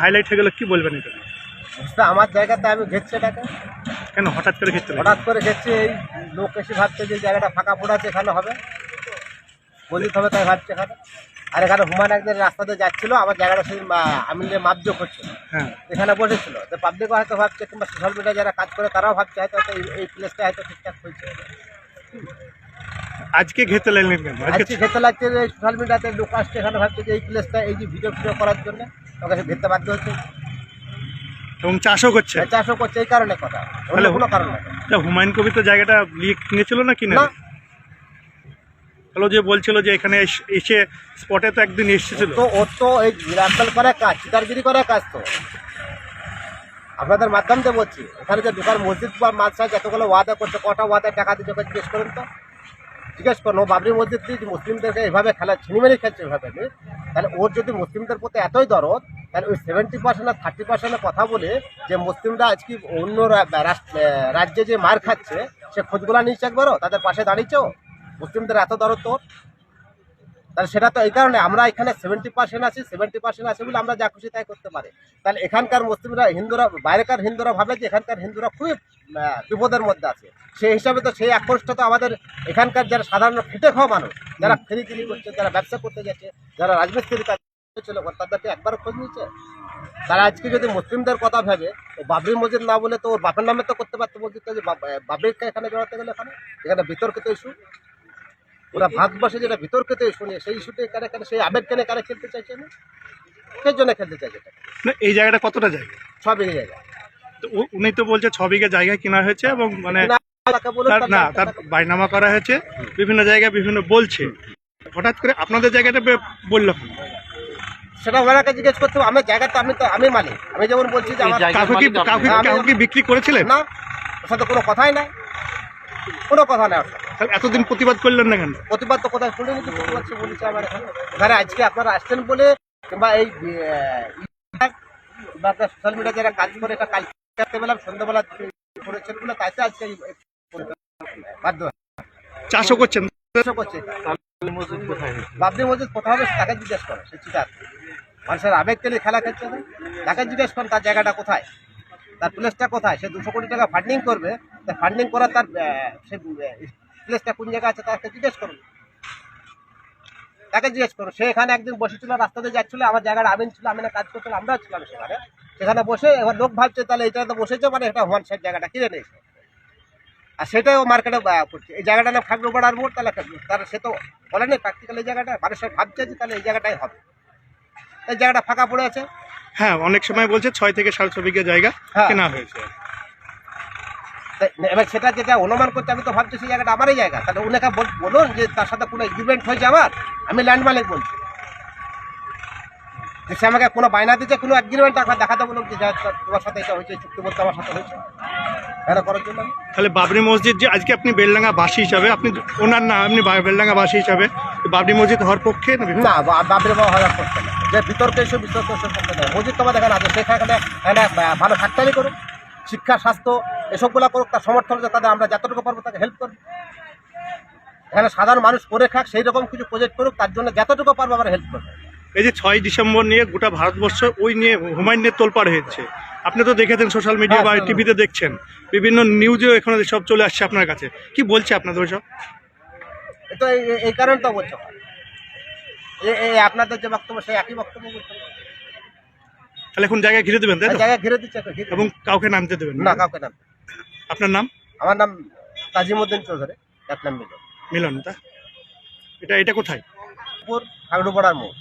Highlight হয়ে গেল কি বলবেন এটা? বুঝতে আমার জায়গাতে আমি ঘেরছি এটাকে। কেন হঠাৎ করে ক্ষেত্রে হঠাৎ করে ঘেরছি এই লোক এসে ভাবছে যে জায়গাটা ফাঁকা পড়ে আছে এখানে হবে। বলিতে হবে তাই ভাবছে এখানে। আর এখানে হুমায়ুন একদিন রাস্তাতে যাচ্ছিল আমার জায়গাটা সেই আমি মাপজো করছিল হ্যাঁ। এখানে বসেছিল। তো পাবলিকও হয়তো ভাবছে কিংবা সোশ্যাল মিডিয়া যারা কাজ করে তারাও ভাবছে হয়তো এই- প্লেসটা হয়তো ঠিকঠাক হয়েছে। আজকে ঘেরতে লাগলেন আজকে খেতে লাগছে যে সোশ্যাল মিডিয়াতে লোক আসছে এখানে ভাবছে যে এই প্লেসটা এই যে ভিডিও ফিডিও করার জন্য। সে ঘেরতে বাধ্য হচ্ছে এবং চাষও করছে? চাষও করছে এই কারণে কথা। তাহলে- কোনো কারণ না হুমায়ুন কবি তো জায়গাটা লিয়ে কিনেছিল না কিনে না। হলো যে বলছিল যে এখানে এস- স্পটে তো একদিন এসেছিল। তো ওর তো এই মিরাকল করে কাজ চিতারগিরি করে কাজ তো। আপনাদের মাধ্যম দিয়ে বলছি এখানে যে দোকান মসজিদ বা মাদ্রাসা যতগুলো ওয়াদা করছে কটা ওয়াদায় টাকা দিচ্ছে ওকে জিজ্ঞেস করুন তো। জিজ্ঞেস করুন ও বাবরি মসজিদ দিয়ে মুসলিমদেরকে এভাবে খেলা ছিনিমেনি খেলছে এভাবে তাহলে ওর যদি মুসলিমদের প্রতি এতই দরদ তাহলে ওই সেভেন্টি পার্সেন্ট আর থার্টি পার্সেন্টের কথা বলে যে মুসলিমরা আজকে অন্য রাজ্যে যে মার খাচ্ছে সে খোঁজগুলা নিচ্ছে একবারও? তাদের পাশে দাঁড়িয়েছেও মুসলিমদের এত দরদ তোর? তাহলে সেটা তো এই কারণে আমরা এখানে সেভেন্টি পার্সেন্ট আছি সেভেন্টি পার্সেন্ট আছে বলে আমরা যা খুশি তাই করতে পারি। তাহলে এখানকার মুসলিমরা হিন্দুরা বাইরেকার হিন্দুরা ভাবে যে এখানকার হিন্দুরা খুবই বিপদের মধ্যে আছে। সেই হিসাবে তো সেই আক্রোশটা তো আমাদের এখানকার যারা সাধারণ খেটে খাওয়া মানুষ যারা ফেরি কিনি করছে যারা ব্যবসা করতে যাচ্ছে যারা রাজমিস্ত্রি কাজ ছিল তাদেরকে একবার খোঁজ নিচ্ছে তারা আজকে যদি মুসলিমদের কথা ভেবে ও বাবরি মসজিদ না বলে তো ওর বাপের নামে তো করতে পারতো মসজিদটা যে বাব- বাবরিকে এখানে জড়াতে গেলে এখানে? এখানে বিতর্কিত ইস্যু ওরা ভারতবর্ষে যেটা বিতর্কিত ইস্যু নিয়ে সেই ইস্যুতে কারে কারে সেই আবেগ কেনে কারে খেলতে চাইছে না সেই জন্য খেলতে চাইছে না এই জায়গাটা কতটা জায়গা? সব এগিয়ে জায়গা। উনি তো বলছে ছ বিঘা জায়গা কেনা হয়েছে এবং মানে না, তার বাইনামা করা হয়েছে বিভিন্ন জায়গায় বিভিন্ন বলছে। হঠাৎ করে আপনাদের জায়গাটা বলল কেন? সেটা ওনাকে জিজ্ঞেস করতে হবে। আমার জায়গাটা আমি তো আমি মালিক। আমি যেমন বলছি যে আমার কাউকে আমি- বিক্রি করেছিলেন? না ওর সাথে কোনো কথাই নাই। কোনো কথা নাই এতদিন প্রতিবাদ করলেন না কেন? প্রতিবাদ তো কোথায় শুনে নিচ্ছি প্রতিবাদ সে বলেছে আমার এখানে। আজকে আপনারা আসছেন বলে কিংবা এই সোশ্যাল মিডিয়া যারা কাজ করে এটা কাল রাত্রেবেলা সন্ধ্যাবেলা করেছেন বলে তাইতে আজকে বাধ্য। চাষও করছেন? চেষ্টা করছে। বাবরি মসজিদ কোথাও হবে তাকে জিজ্ঞেস করে সে চিটার। মানুষের আবেগ কেলে খেলা খেলছে না তাকে জিজ্ঞেস করেন তার জায়গাটা কোথায়? তার প্লেসটা কোথায়? সে দুশো কোটি টাকা ফান্ডিং করবে। তা ফান্ডিং করার তার সে প্লেসটা কোন জায়গায় আছে তাকে জিজ্ঞেস করুন তাকে জিজ্ঞেস করুন সে এখানে একদিন বসেছিল রাস্তাতে যাচ্ছিল, আমার জায়গাটা আমিন ছিল আমিনে কাজ করছিল আমরাও ছিলাম সেখানে। সেখানে বসে এবার লোক ভাবছে, তাহলে এটা তো বসেছে মানে এটা ওয়ান সাইড জায়গাটা কিনে নিয়েছে। আর সেটাই ও মার্কেটে করছে। এই জায়গাটা না থাকবে বড়ার মোড়, তাহলে তার সে তো বলেনি প্র্যাকটিক্যাল এই জায়গাটা। মানুষের ভাবছে যে তাহলে এই জায়গাটাই হবে। এই জায়গাটা ফাঁকা পড়ে আছে? হ্যাঁ অনেক সময় বলছে ছয় থেকে সাড়ে ছ বিঘা জায়গা হ্যাঁ। কেনা হয়েছে। এবার সেটা যেটা অনুমান করছে আমি তো ভাবছি সেই জায়গাটা আমারই জায়গা। তাহলে বল- বলুন যে তার সাথে কোনো এগ্রিমেন্ট হয়েছে আমার? আমি ল্যান্ড মালিক বলছি। যে সে আমাকে কোনো বায়না দিচ্ছে কোনো এগ্রিমেন্ট একবার দেখাতে বলুন যে তোমার সাথে এটা হয়েছে চুক্তি বলতে আমার সাথে হয়েছে। এটা করার জন্য। তাহলে বাবরি মসজিদ যে আজকে আপনি বেলডাঙ্গা বাসী হিসাবে আপনি ওনার না আপনি বেলডাঙ্গা বাসী হিসাবে বাবরি মসজিদ হওয়ার পক্ষে? না বাবরে বাবা হাজার করতে না। যে বিতর্কে এসে বিতর্ক এসে করতে দেয়। মসজিদ তোমার দেখেন আছে সেখানে এখানে ভালো ফ্যাক্টরি করুক শিক্ষা স্বাস্থ্য এসবগুলো করুক তার সমর্থন হচ্ছে তাদের আমরা যতটুকু পারব তাকে হেল্প করব এখানে সাধারণ মানুষ করে খাক সেই রকম কিছু প্রজেক্ট করুক তার জন্য যতটুকু পারব আমরা হেল্প করব। এই যে ছয় ডিসেম্বর নিয়ে গোটা ভারতবর্ষ ওই নিয়ে হুমায়ুন নিয়ে তোলপাড় হয়েছে। আপনি তো দেখেছেন সোশ্যাল মিডিয়া বা হ্যাঁ, টিভিতে দেখছেন। বিভিন্ন নিউজেও এখানে সব চলে আসছে আপনার কাছে। কি বলছে আপনাদের ওইসব তো এই এই- এই কারণে তো বলছো। আপনাদের যে বক্তব্য সেই একই বক্তব্য তাহলে এখন জায়গায় ঘিরে দেবেন তাই জায়গায় ঘিরে দিচ্ছে এবং কাউকে নামতে দেবেন না? কাউকে নাম আপনার নাম? আমার নাম কাজিমুদ্দিন চৌধুরী এক নাম মিলন। মিলন তা? এটা এটা কোথায়? হাগড়ুপাড়ার মোড়।